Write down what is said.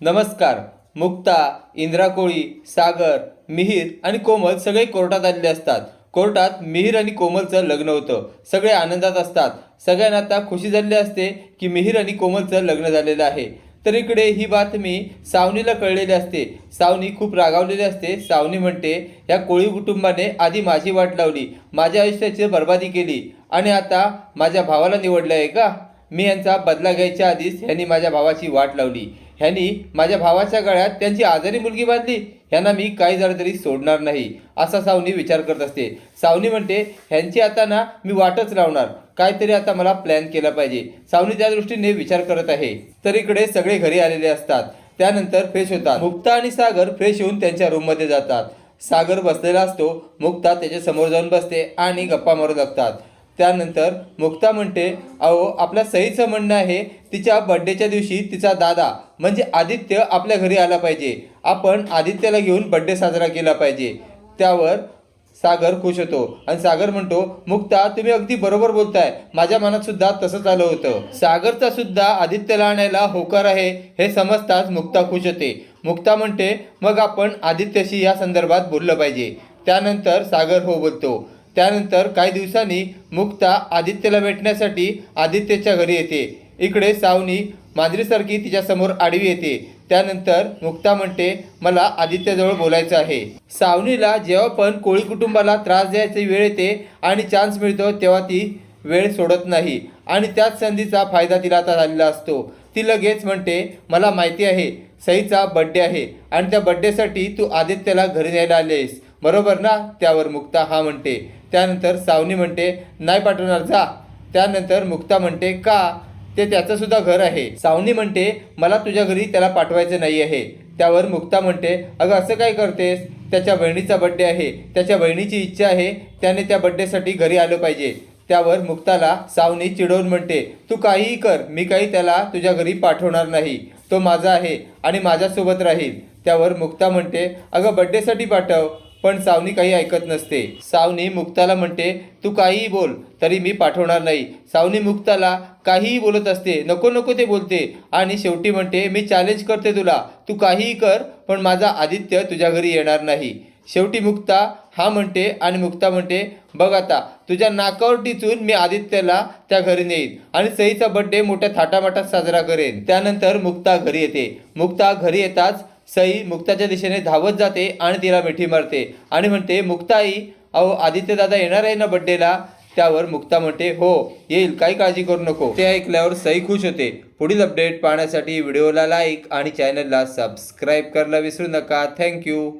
नमस्कार. मुक्ता इंद्रा कोळी सागर मिहीर आणि कोमल सगळे कोर्टात आलेले असतात. कोर्टात मिहीर आणि कोमलचं लग्न होतं. सगळे आनंदात असतात. सगळ्यांना आता खुशी झालेली असते की मिहीर आणि कोमलचं लग्न झालेलं आहे. तर इकडे ही बातमी सावनीला कळलेली असते. सावनी खूप रागावलेली असते. सावनी म्हणते या कोळी कुटुंबाने आधी माझी वाट लावली. माझ्या आयुष्याची बर्बादी केली. आणि आता माझ्या भावाला निवडलं आहे का? मी यांचा बदला घ्यायच्या आधीच ह्यांनी माझ्या भावाची वाट लावली. ह्यांनी माझ्या भावाच्या गळ्यात त्यांची आजारी मुलगी बांधली. ह्यांना मी काही झालं तरी सोडणार नाही असा सावनी विचार करत असते. सावनी म्हणते ह्यांची आता ना मी वाटच लावणार. काहीतरी आता मला प्लॅन केला पाहिजे. सावनी त्या दृष्टीने विचार करत आहे. तर इकडे सगळे घरी आलेले असतात. त्यानंतर फ्रेश होतात. मुक्ता आणि सागर फ्रेश होऊन त्यांच्या रूममध्ये जातात. सागर बसलेला असतो. मुक्ता त्याच्यासमोर जाऊन बसते आणि गप्पा मारू लागतात त्यानंतर मुक्ता म्हणते अहो आपल्या सईचं म्हणणं आहे तिच्या बड्डेच्या दिवशी तिचा दादा म्हणजे आदित्य आपल्या घरी आला पाहिजे. आपण आदित्यला घेऊन बड्डे साजरा केला पाहिजे. त्यावर सागर खुश होतो आणि सागर म्हणतो मुक्ता तुम्ही अगदी बरोबर बोलताय. माझ्या मनात सुद्धा तसंच आलं होतं. सागरचा सुद्धा आदित्यला आणायला होकार आहे हे समजताच मुक्ता खुश होते. मुक्ता म्हणते मग आपण आदित्यशी या संदर्भात बोललं पाहिजे. त्यानंतर सागर हो बोलतो त्यानंतर काही दिवसांनी मुक्ता आदित्यला भेटण्यासाठी आदित्यच्या घरी येते. इकडे सावनी मांजरीसारखी तिच्यासमोर आडवी येते. त्यानंतर मुक्ता म्हणते मला आदित्यजवळ बोलायचं आहे. सावनीला जेव्हा पण कोळी कुटुंबाला त्रास द्यायची वेळ येते आणि चान्स मिळतो तेव्हा ती वेळ सोडत नाही. आणि त्याच संधीचा फायदा तिला आता झालेला असतो. ती लगेच म्हणते मला माहिती आहे सईचा बड्डे आहे आणि त्या बड्डेसाठी तू आदित्यला घरी न्यायला आलेस. बरोबर ना? त्यावर मुक्ता हा म्हणते. त्यानंतर सावनी म्हणते नाही पाठवणार जा. त्यानंतर मुक्ता म्हणते का? ते त्याचंसुद्धा घर आहे. सावनी म्हणते मला तुझ्या घरी त्याला पाठवायचं नाही आहे. त्यावर मुक्ता म्हणते अगं असं काय करतेस? त्याच्या बहिणीचा बड्डे आहे. त्याच्या बहिणीची इच्छा आहे. त्याने त्या बड्डेसाठी घरी आलं पाहिजे. त्यावर मुक्ताला सावनी चिडवून म्हणते तू काहीही कर. मी काही त्याला तुझ्या घरी पाठवणार नाही. तो माझा आहे आणि माझ्यासोबत राहील. त्यावर मुक्ता म्हणते अगं बड्डेसाठी पाठव. पण सावनी काही ऐकत नसते. सावनी मुक्ताला म्हणते तू काहीही बोल तरी मी पाठवणार नाही. सावनी मुक्ताला काहीही बोलत असते नको नको ते बोलते. आणि शेवटी म्हणते मी चॅलेंज करते तुला. तू काहीही कर पण माझा आदित्य तुझ्या घरी येणार नाही. शेवटी मुक्ता हा म्हणते आणि मुक्ता म्हणते बघ आता तुझ्या नाकावर टिचून मी आदित्यला त्या घरी नेईन आणि सईचा बड्डे मोठ्या थाटामाटात साजरा करेन. त्यानंतर मुक्ता घरी येते. मुक्ता घरी येताच सई मुक्ताच्या दिशेने धावत जाते आणि तिला मिठी मारते. आणि म्हणते मुक्ताई अहो आदित्यदादा येणार आहे ना बड्डेला त्यावर मुक्ता म्हणते हो येईल काही काळजी करू नको. ते ऐकल्यावर सई खुश होते. पुढील अपडेट पाहण्यासाठी व्हिडिओला लाईक आणि चॅनलला सबस्क्राईब करायला विसरू नका. थँक्यू